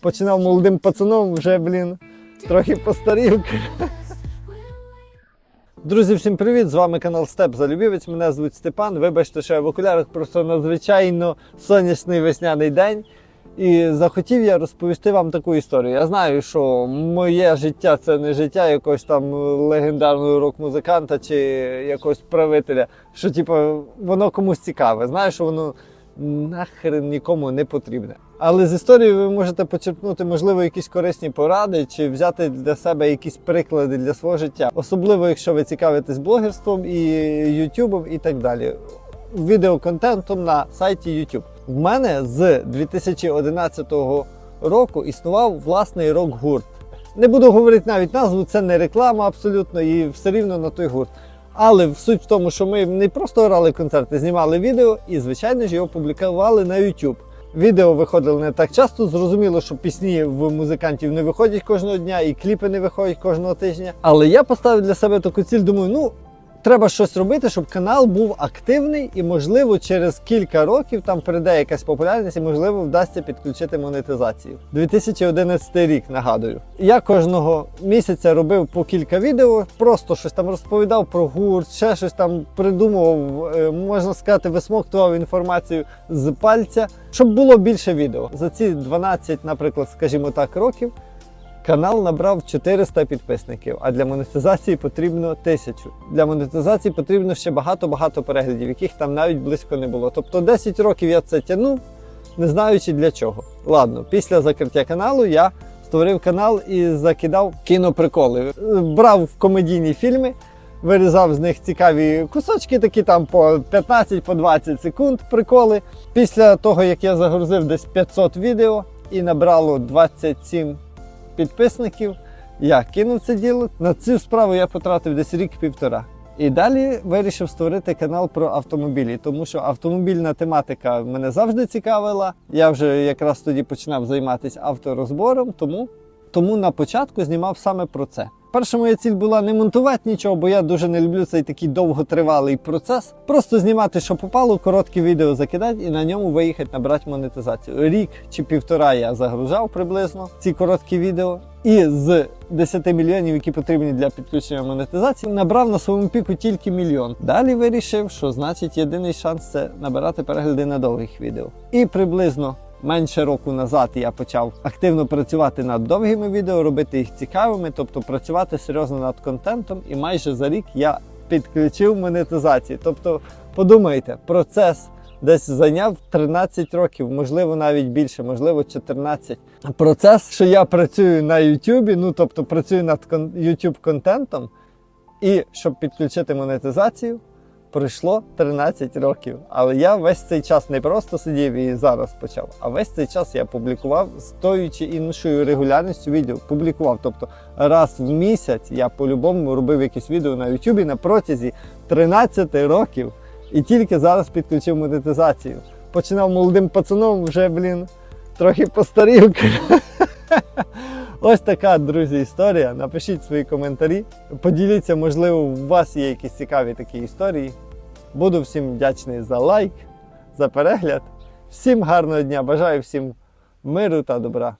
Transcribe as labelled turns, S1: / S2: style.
S1: починав молодим пацаном, вже, блін, трохи постарів. Друзі, всім привіт! З вами канал Степ Залюбівець. Мене звуть Степан. Вибачте, що я в окулярах просто надзвичайно сонячний весняний день. І захотів я розповісти вам таку історію. Я знаю, що моє життя це не життя якогось там легендарного рок-музиканта чи якогось правителя, що типу, воно комусь цікаве. Знаю, що воно нахрен нікому не потрібне. Але з історії ви можете почерпнути, можливо, якісь корисні поради чи взяти для себе якісь приклади для свого життя, особливо якщо ви цікавитесь блогерством і ютубом і так далі. Відеоконтентом на сайті YouTube. В мене з 2011 року існував власний рок-гурт. Не буду говорити навіть назву, це не реклама абсолютно і все рівно на той гурт. Але суть в тому, що ми не просто грали концерти, знімали відео і, звичайно ж, його публікували на YouTube. Відео виходили не так часто. Зрозуміло, що пісні в музикантів не виходять кожного дня, і кліпи не виходять кожного тижня. Але я поставив для себе таку ціль, думаю, ну. Треба щось робити, щоб канал був активний і, можливо, через кілька років там прийде якась популярність і, можливо, вдасться підключити монетизацію. 2011 рік, нагадую. Я кожного місяця робив по кілька відео, просто щось там розповідав про гурт, ще щось там придумував, е, можна сказати, висмоктував інформацію з пальця, щоб було більше відео. За ці 12, наприклад, скажімо так, років. Канал набрав 400 підписників, а для монетизації потрібно 1000. Для монетизації потрібно ще багато-багато переглядів, яких там навіть близько не було. Тобто 10 років я це тягнув, не знаючи для чого. Ладно, після закриття каналу я створив канал і закидав кіноприколи. Брав комедійні фільми, вирізав з них цікаві кусочки, такі там по 15-20 секунд приколи. Після того, як я загрузив десь 500 відео і набрало 27 підписників. Я кинув це діло. На цю справу я потратив десь рік-півтора. І далі вирішив створити канал про автомобілі, тому що автомобільна тематика мене завжди цікавила. Я вже якраз тоді починав займатися авторозбором, тому, тому на початку знімав саме про це. Перша моя ціль була не монтувати нічого, бо я дуже не люблю цей такий довготривалий процес. Просто знімати, що попало, коротке відео закидати і на ньому виїхати набрати монетизацію. Рік чи півтора я загружав приблизно ці короткі відео. І з 10 мільйонів, які потрібні для підключення монетизації, набрав на своєму піку тільки мільйон. Далі вирішив, що значить єдиний шанс це набирати перегляди на довгих відео. І приблизно менше року назад я почав активно працювати над довгими відео, робити їх цікавими, тобто працювати серйозно над контентом. І майже за рік я підключив монетизацію. Тобто, подумайте, процес. Десь зайняв 13 років, можливо, навіть більше, можливо, 14. Процес, що я працюю на YouTube, ну тобто працюю над YouTube контентом, і щоб підключити монетизацію, пройшло 13 років. Але я весь цей час не просто сидів і зараз почав, а весь цей час я публікував з тою чи іншою регулярністю відео. Публікував. Тобто раз в місяць я по-любому робив якісь відео на YouTube на протязі 13 років. І тільки зараз підключив монетизацію. Починав молодим пацаном, вже, блін, трохи постарів. Ось така, друзі, історія. Напишіть свої коментарі. Поділіться, можливо, у вас є якісь цікаві такі історії. Буду всім вдячний за лайк, за перегляд. Всім гарного дня! Бажаю всім миру та добра.